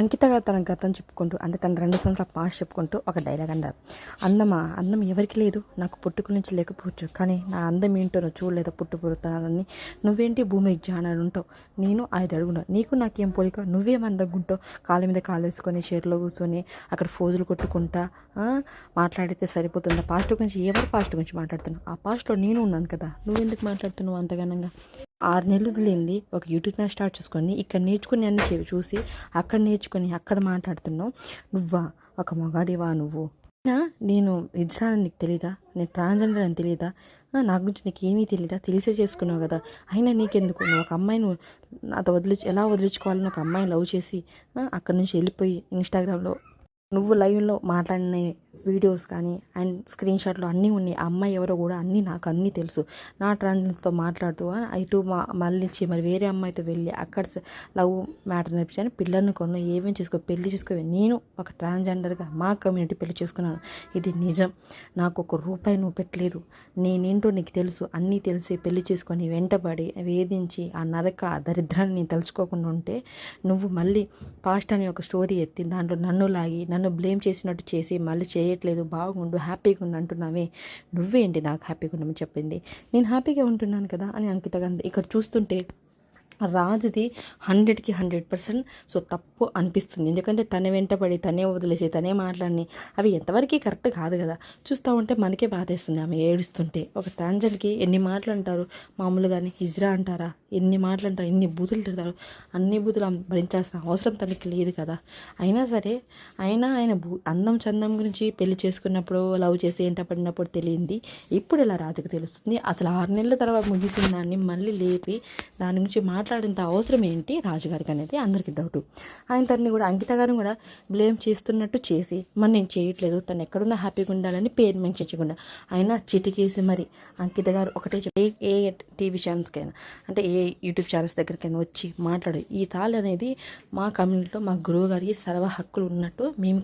అంకితగా తన గతం చెప్పుకుంటూ అంటే తన రెండు సంవత్సరాల పాస్ చెప్పుకుంటూ ఒక డైలాగ్ అన్నారు అందమా అందం ఎవరికి లేదు? నాకు పుట్టుక నుంచి లేకపోవచ్చు. కానీ నా అందం ఏంటో నువ్వు చూడలేదు? పుట్టుపురుతానని నువ్వేంటి భూమి జానాలు ఉంటావు? నేను ఐదు అడుగున్నా నీకు నాకేం పోలిక? నువ్వేం అందంగా కాళ్ళ మీద కాలు వేసుకొని చీరలో కూర్చొని అక్కడ ఫోజులు కొట్టుకుంటా మాట్లాడితే సరిపోతుంది? పాస్ట్ గురించి ఎవరు పాస్ట్ గురించి మాట్లాడుతున్నావు ఆ పాస్ట్లో నేను ఉన్నాను కదా. నువ్వెందుకు మాట్లాడుతున్నావు అంతగానంగా? ఆరు నెలలు వదిలింది ఒక యూట్యూబ్ ఛానల్ స్టార్ట్ చేసుకొని ఇక్కడ నేర్చుకుని అన్ని చెవి చూసి అక్కడ నేర్చుకొని అక్కడ మాట్లాడుతున్నావు. నువ్వా? ఒక మగాడివా నువ్వు? నేను ఇజ్రాన్ నీకు తెలీదా? నేను ట్రాన్స్జెండర్ అని తెలియదా నా గురించి నీకు ఏమీ తెలీదా? తెలిసే చేసుకున్నావు కదా. అయినా నీకెందుకు? నువ్వు ఒక అమ్మాయిని నాతో వదిలి ఎలా వదిలించుకోవాలని ఒక అమ్మాయిని లవ్ చేసి అక్కడి నుంచి వెళ్ళిపోయి ఇన్స్టాగ్రామ్లో నువ్వు లైవ్లో మాట్లాడిన వీడియోస్ కానీ అండ్ స్క్రీన్ షాట్లు అన్నీ ఉన్నాయి. ఆ అమ్మాయి ఎవరో కూడా అన్నీ నాకు అన్నీ తెలుసు. నా ట్రాన్స్తో మాట్లాడుతూ ఇటు మా మళ్ళీ మరి వేరే అమ్మాయితో వెళ్ళి అక్కడ లవ్ మ్యాటర్ నేర్పించాను పిల్లల్ని కొను ఏమేమి చేసుకో పెళ్ళి చేసుకో నేను ఒక ట్రాన్స్జెండర్గా మా కమ్యూనిటీ పెళ్ళి చేసుకున్నాను. ఇది నిజం. నాకు ఒక రూపాయి నువ్వు పెట్టలేదు. నేనేంటో నీకు తెలుసు. అన్నీ తెలిసి పెళ్ళి చేసుకొని వెంటబడి వేధించి ఆ నరక ఆ దరిద్రాన్ని నేను తలుచుకోకుండా ఉంటే నువ్వు మళ్ళీ పాస్ట్ అనే ఒక స్టోరీ ఎత్తి దాంట్లో నన్ను లాగి నన్ను బ్లేమ్ చేసినట్టు చేసి మళ్ళీ చేయట్లేదు బాగుండు హ్యాపీగా ఉండు అంటున్నావే. నువ్వేంటి నాకు హ్యాపీగా ఉండమని చెప్పింది. నేను హ్యాపీగా ఉంటున్నాను కదా అని అంకిత గాంధీ ఇక్కడ చూస్తుంటే రాజుది హండ్రెడ్కి హండ్రెడ్ పర్సెంట్ సో తప్పు అనిపిస్తుంది. ఎందుకంటే తనే వెంటపడి తనే వదిలేసి తనే మాట్లాడి అవి ఎంతవరకు కరెక్ట్ కాదు కదా. చూస్తూ ఉంటే మనకే బాధేస్తుంది ఆమె ఏడుస్తుంటే. ఒక ట్రాన్జర్కి ఎన్ని మాటలు అంటారు? మామూలుగానే హిజ్రా అంటారా? ఎన్ని మాటలు అంటారు ఎన్ని బూతులు తిడతారు అన్ని బూతులు భరించాల్సిన అవసరం తనకి లేదు కదా. అయినా సరే అయినా ఆయన భూ అందం చందం గురించి పెళ్ళి చేసుకున్నప్పుడు లవ్ చేసి ఏంట పడినప్పుడు తెలియంది. ఇప్పుడు ఇలా రాజుకు తెలుస్తుంది? అసలు ఆరు నెలల తర్వాత ముగిసిన దాన్ని మళ్ళీ లేపి దాని గురించి మాట్లాడేంత అవసరం ఏంటి? రాజుగారికి అనేది అందరికీ డౌట్ ఆయన తనని కూడా అంకిత గారిని కూడా బ్లేమ్ చేస్తున్నట్టు చేసి మరి నేను చేయట్లేదు తను ఎక్కడున్నా హ్యాపీగా ఉండాలని పేరు మెన్షన్ అయినా ఆయన చిటికేసి మరి అంకిత గారు ఒకటే చెప్పి ఏ ఏ టీవీ ఛానల్స్కైనా అంటే ఏ యూట్యూబ్ ఛానల్స్ దగ్గరికైనా వచ్చి మాట్లాడు. ఈ తాళ్ళు అనేది మా కమ్యూనిటీలో మా గురువు గారికి సర్వ హక్కులు ఉన్నట్టు మేము